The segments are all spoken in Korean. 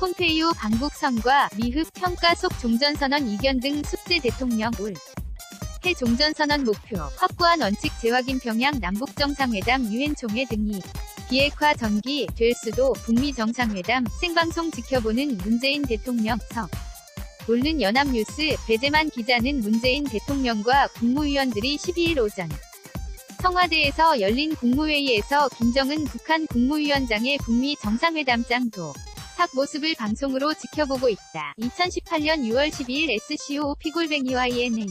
폼페이오 방북선과 미흡 평가 속 종전선언 이견 등 숙제 대통령 올. 해 종전선언 목표, 확고한 원칙 재확인 평양 남북정상회담 유엔총회 등이 비핵화 전기 될 수도 북미 정상회담 생방송 지켜보는 문재인 대통령 석. 오는 연합뉴스 배재만 기자는 문재인 대통령과 국무위원들이 12일 오전 청와대에서 열린 국무회의에서 김정은 북한 국무위원장의 북미 정상회담장도 탁 모습을 방송으로 지켜보고 있다. 2018년 6월 12일 SCO 피골뱅이와 ENA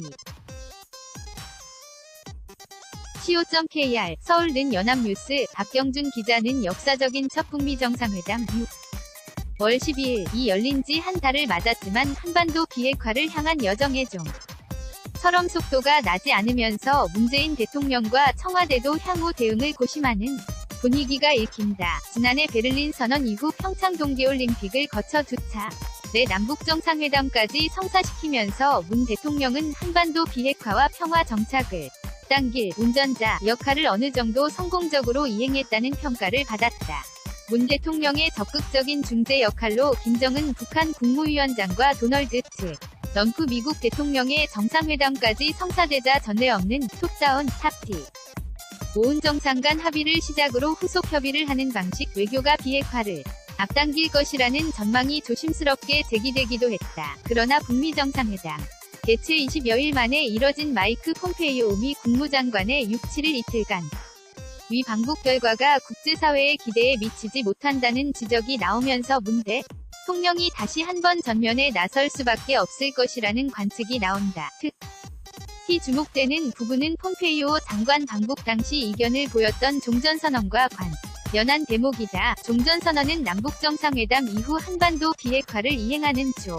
co.kr 서울 는 연합뉴스 박경준 기자는 역사적인 첫 북미 정상회담 6. 월 12일 이 열린 지 한 달을 맞았지만 한반도 비핵화를 향한 여정의 좀 처럼 속도가 나지 않으면서 문재인 대통령과 청와대도 향후 대응을 고심하는 분위기가 읽힌다. 지난해 베를린 선언 이후 평창 동계올림픽을 거쳐 두차 내 남북 정상회담까지 성사시키면서 문 대통령은 한반도 비핵화와 평화 정착을 당길 운전자 역할을 어느 정도 성공적으로 이행했다는 평가를 받았다. 문 대통령의 적극적인 중재 역할로 김정은 북한 국무위원장과 도널드 트 럼프 미국 대통령의 정상회담까지 성사되자 전례 없는 톱다운 탑티 모은 정상 간 합의를 시작으로 후속 협의를 하는 방식 외교가 비핵화를 앞당길 것이라는 전망이 조심스럽게 제기되기도 했다. 그러나 북미 정상회담 개최 20여일 만에 이뤄진 마이크 폼페이오 미 국무장관의 6, 7일 이틀간 위 방북 결과가 국제사회의 기대에 미치지 못한다는 지적이 나오면서 문대 통령이 다시 한번 전면에 나설 수밖에 없을 것이라는 관측이 나온다. 특 히 주목되는 부분은 폼페이오 장관 방북 당시 이견을 보였던 종전선언과 관. 연한 대목이다. 종전선언은 남북정상회담 이후 한반도 비핵화를 이행하는 조.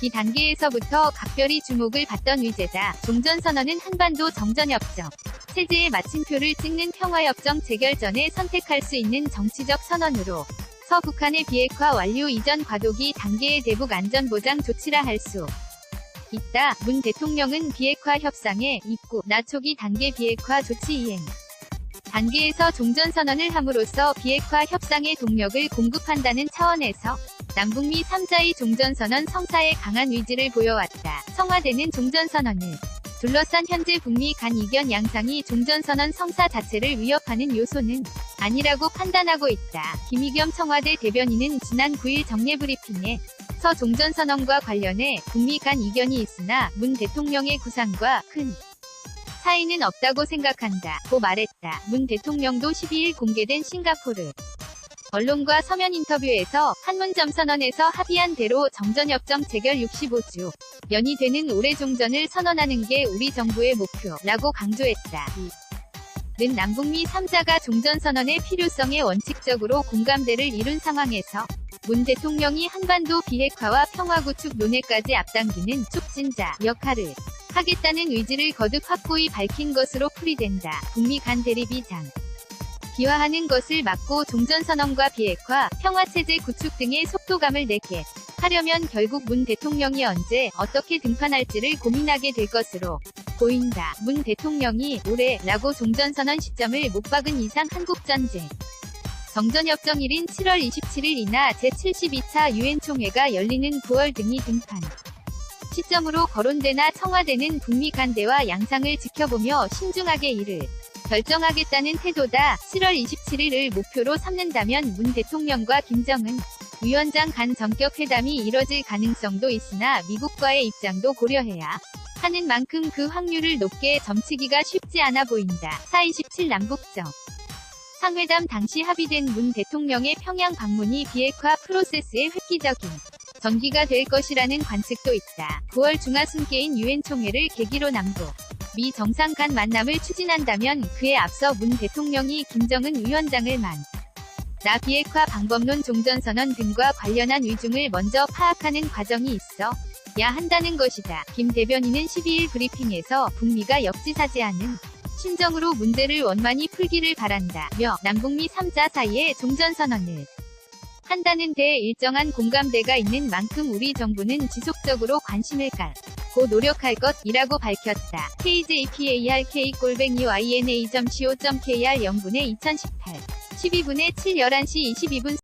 기 단계에서부터 각별히 주목을 받던 의제다. 종전선언은 한반도 정전협정. 체제의 마침표를 찍는 평화협정 재결 전에 선택할 수 있는 정치적 선언으로 서북한의 비핵화 완료 이전 과도기 단계의 대북 안전보장 조치라 할 수 있다. 문 대통령은 비핵화 협상에 입구 나초기 단계 비핵화 조치 이행 단계에서 종전선언을 함으로써 비핵화 협상의 동력을 공급한다는 차원에서 남북미 3자의 종전선언 성사에 강한 의지를 보여왔다. 청와대는 종전선언을 둘러싼 현재 북미 간 이견 양상이 종전선언 성사 자체를 위협하는 요소는 아니라고 판단하고 있다. 김의겸 청와대 대변인은 지난 9일 정례 브리핑에 서 종전선언과 관련해 북미 간 이견이 있으나 문 대통령의 구상과 큰 차이는 없다고 생각한다. 고 말했다. 문 대통령도 12일 공개된 싱가포르 언론과 서면 인터뷰에서 판문점 선언에서 합의한 대로 정전협정 재결 65주 연이 되는 올해 종전을 선언하는 게 우리 정부의 목표라고 강조했다. 는 남북미 3자가 종전선언의 필요성에 원칙적으로 공감대를 이룬 상황에서 문 대통령이 한반도 비핵화와 평화구축 논의까지 앞당기는 촉진자 역할을 하겠다는 의지를 거듭 확고히 밝힌 것으로 풀이된다. 북미 간 대립이 장. 기화하는 것을 막고 종전선언과 비핵화, 평화체제 구축 등의 속도감을 내게 하려면 결국 문 대통령이 언제 어떻게 등판할지를 고민하게 될 것으로 보인다. 문 대통령이 올해라고 종전선언 시점을 못 박은 이상 한국전쟁 정전협정일인 7월 27일 이나 제72차 유엔총회가 열리는 9월 등이 등판 시점으로 거론되나 청와대는 북미 간 대화 양상을 지켜보며 신중하게 이를 결정하겠다는 태도다. 7월 27일을 목표로 삼는다면 문 대통령과 김정은 위원장 간 전격 회담이 이뤄질 가능성도 있으나 미국과의 입장도 고려해야 하는 만큼 그 확률을 높게 점치기가 쉽지 않아 보인다. 4.27 남북정 상회담 당시 합의된 문 대통령의 평양 방문이 비핵화 프로세스의 획기적인 전기가 될 것이라는 관측도 있다. 9월 중하순계인 유엔 총회를 계기로 남북 미 정상 간 만남을 추진한다면 그에 앞서 문 대통령이 김정은 위원장을 만. 나 비핵화 방법론 종전선언 등과 관련한 위중을 먼저 파악하는 과정이 있어 야 한다는 것이다. 김 대변인은 12일 브리핑에서 북미가 역지사지하는 신정으로 문제를 원만히 풀기를 바란다며 남북미 3자 사이에 종전선언을 한다는 데에 일정한 공감대가 있는 만큼 우리 정부는 지속적으로 관심을 갖고 노력할 것이라고 밝혔다. KJPARK-YNA.co.kr 0분의 2018 12분의 7 11시 22분